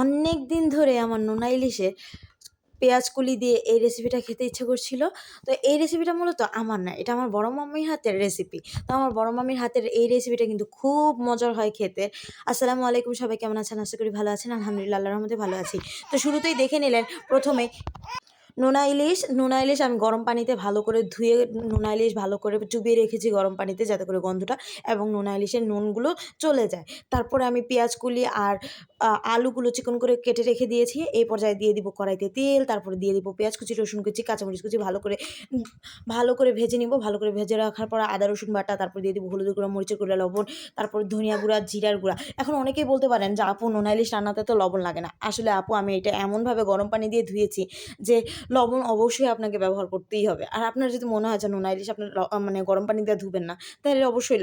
অনেক দিন ধরে আমার নোনা ইলিশের পেঁয়াজ কলি দিয়ে এই রেসিপিটা খেতে ইচ্ছে করছিল। তো এই রেসিপিটা মূলত আমার না, এটা আমার বড় মাম্মির হাতের রেসিপি তো আমার বড় মাম্মির হাতের এই রেসিপিটা কিন্তু খুব মজার হয় খেতে। আসসালামু আলাইকুম, সবাই কেমন আছেন? আশা করি ভালো আছেন। আলহামদুলিল্লাহ, আল্লাহর রহমতে ভালো আছি। তো শুরুতেই দেখে নিলেন, প্রথমে নোনা ইলিশ নোনা ইলিশ আমি গরম পানিতে ভালো করে ধুয়ে, নোনা ইলিশ ভালো করে চুবিয়ে রেখেছি গরম পানিতে যাতে করে গন্ধটা এবং নোনা ইলিশের নুনগুলো চলে যায়। তারপরে আমি পেঁয়াজ কুলি আর আলুগুলো চিকন করে কেটে রেখে দিয়েছি। এই পর্যায়ে দিয়ে দিব কড়াইতে তেল, তারপরে দিয়ে দিব পেঁয়াজ কুচি, রসুন কুচি, কাঁচামরিচ কুচি, ভালো করে ভালো করে ভেজে নিব। ভালো করে ভেজে রাখার পর আদা, রসুন বাটা, তারপর দিয়ে দিব হলুদ গুঁড়া, মরিচের গুঁড়া, লবণ, তারপর ধনিয়া গুঁড়া, জিরার গুঁড়া। এখন অনেকেই বলতে পারেন যে, আপু, নোনা ইলিশ রান্নাতে তো লবণ লাগে না। আসলে আপু, আমি এটা এমনভাবে গরম পানি দিয়ে ধুয়েছি যে লবণ অবশ্যই আপনাকে ব্যবহার করতেই হবে। আর আপনার যদি মনে হয় যে নোনা ইলিশ আপনার মানে গরম পানি দিয়ে ধুবেন না, তাহলে অবশ্যই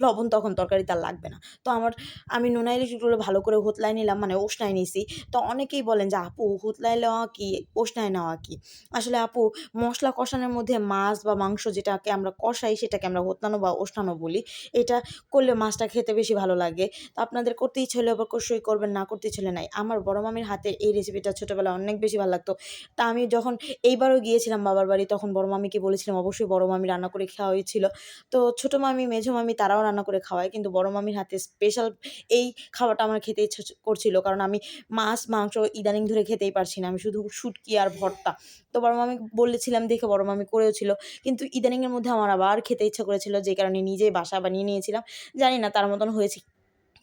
লবণ তখন তরকারি তার লাগবে না। তো আমার, আমি নোনা ইলিশগুলো ভালো করে হোতলাই নিলাম মানে উষ্ণায় নিছি। তো অনেকেই বলেন যে, আপু হুতলাই নেওয়া কি? উষ্ণায় নেওয়া কি? আসলে আপু, মশলা কষানোর মধ্যে মাছ বা মাংস যেটাকে আমরা কষাই, সেটাকে আমরা হোতলানো বা উষ্ণানো বলি। এটা করলে মাছটা খেতে বেশি ভালো লাগে। তো আপনাদের করতে ইচ্ছে হলে অবশ্যই করবেন, না করতে ইচ্ছে হলে নাই। আমার বড় মামির হাতে এই রেসিপিটা ছোটোবেলায় অনেক বেশি ভালো লাগতো। তা আমি যখন এইবারও গিয়েছিলাম বাবার বাড়ি, তখন বড় মামিকে বলেছিলাম, অবশ্যই বড় মামি রান্না করে খাওয়া হয়েছিল। তো ছোটো মামি, মেঝো মামি তারাও রান্না করে খাওয়ায়, কিন্তু বড় মামির হাতে স্পেশাল এই খাবারটা আমার খেতে ইচ্ছে করছিল। কারণ আমি মাছ, মাংস ইদানিং ধরে খেতেই পারছি না। আমি শুধু শুটকি আর ভর্তা। তো বড় মামি বলেছিলাম, দেখে বড় মামি করেও ছিল। কিন্তু ইদানিংয়ের মধ্যে আমার আবার খেতে ইচ্ছা করেছিল, যে কারণে নিজেই বাসা বানিয়ে নিয়েছিলাম। জানি না তার মতন হয়েছে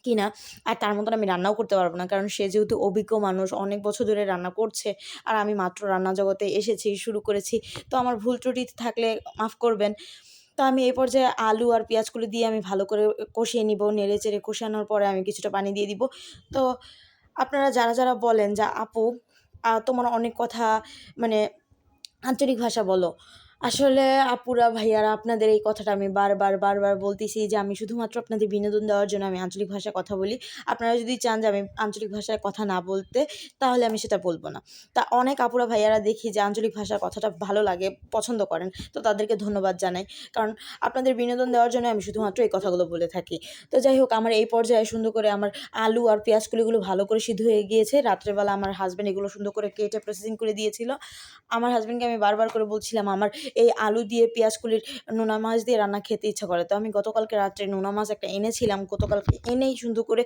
কি না আর তার মতন আমি রান্নাও করতে পারব না। কারণ সে যেহেতু অভিজ্ঞ মানুষ, অনেক বছর ধরে রান্না করছে, আর আমি মাত্র রান্না জগতে এসেছি, শুরু করেছি। তো আমার ভুল ত্রুটি থাকলে মাফ করবেন। তো আমি এই পর্যায়ে আলু আর পেঁয়াজগুলো দিয়ে আমি ভালো করে কষিয়ে নিব, নেড়ে চেড়ে কষানোর পরে আমি কিছুটা পানি দিয়ে দিব। তো আপনারা যারা যারা বলেন যে, আপু তোমার অনেক কথা মানে আঞ্চলিক ভাষা বলো। আসলে আপুরা, ভাইয়ারা, আপনাদের এই কথাটা আমি বারবার বারবার বলতেছি যে আমি শুধুমাত্র আপনাদের বিনোদন দেওয়ার জন্য আমি আঞ্চলিক ভাষায় কথা বলি। আপনারা যদি চান যে আমি আঞ্চলিক ভাষায় কথা না বলতে, তাহলে আমি সেটা বলব না। তা অনেক আপুরা, ভাইয়ারা দেখি যে আঞ্চলিক ভাষার কথাটা ভালো লাগে, পছন্দ করেন। তো তাদেরকে ধন্যবাদ জানাই। কারণ আপনাদের বিনোদন দেওয়ার জন্য আমি শুধুমাত্র এই কথাগুলো বলে থাকি। তো যাই হোক, আমার এই পর্যায়ে সুন্দর করে আমার আলু আর পেঁয়াজগুলিগুলো ভালো করে সিদ্ধ হয়ে গিয়েছে। রাত্রেবেলা আমার হাজব্যান্ড এগুলো সুন্দর করে কেটে প্রসেসিং করে দিয়েছিল। আমার হাজব্যান্ডকে আমি বারবার করে বলছিলাম, আমার এই আলু দিয়ে পেঁয়াজকুলির নোনা মাছ দিয়ে রান্না খেতে ইচ্ছা করে। তো আমি গতকালকে রাত্রে নোনা মাছ একটা এনেছিলাম, গতকালকে এনেই সুন্দর করে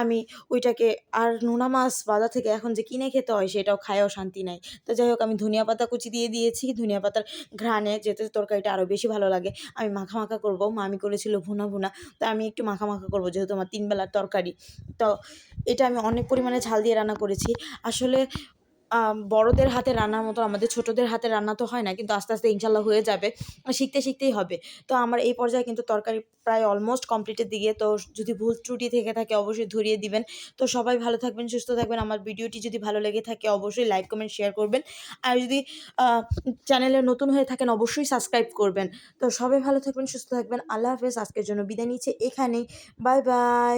আমি ওইটাকে আর নোনা মাছ বাজার থেকে এখন যে কিনে খেতে হয় সেটাও খায়ও শান্তি নাই। তো যাই হোক আমি ধনিয়া পাতা কুচি দিয়ে দিয়েছি, ধনিয়া পাতার ঘ্রাণে যেতে তরকারিটা আরও বেশি ভালো লাগে। আমি মাখা মাখা করব, মামি করেছিল ভুনা ভুনা, তো আমি একটু মাখা মাখা করব যেহেতু আমার তিন বেলার তরকারি। তো এটা আমি অনেক পরিমাণে ঝাল দিয়ে রান্না করেছি। আসলে বড়দের হাতে রান্নার মতো, আমাদের ছোটোদের হাতে রান্না তো হয় না, কিন্তু আস্তে আস্তে ইনশাল্লাহ হয়ে যাবে, শিখতে শিখতেই হবে। তো আমার এই পর্যায়ে কিন্তু তরকারি প্রায় অলমোস্ট কমপ্লিটের দিকে, তো যদি ভুল ত্রুটি থেকে থাকে অবশ্যই ধরিয়ে দিবেন। তো সবাই ভালো থাকবেন, সুস্থ থাকবেন, আমার ভিডিওটি যদি ভালো লেগে থাকে অবশ্যই লাইক কমেন্ট শেয়ার করবেন। আর যদি চ্যানেলে নতুন হয়ে থাকেন অবশ্যই সাবস্ক্রাইব করবেন। তো সবাই ভালো থাকবেন, সুস্থ থাকবেন, আল্লাহ হাফেজ, আজকের জন্য বিদায় নিচ্ছে এখানেই বাই বাই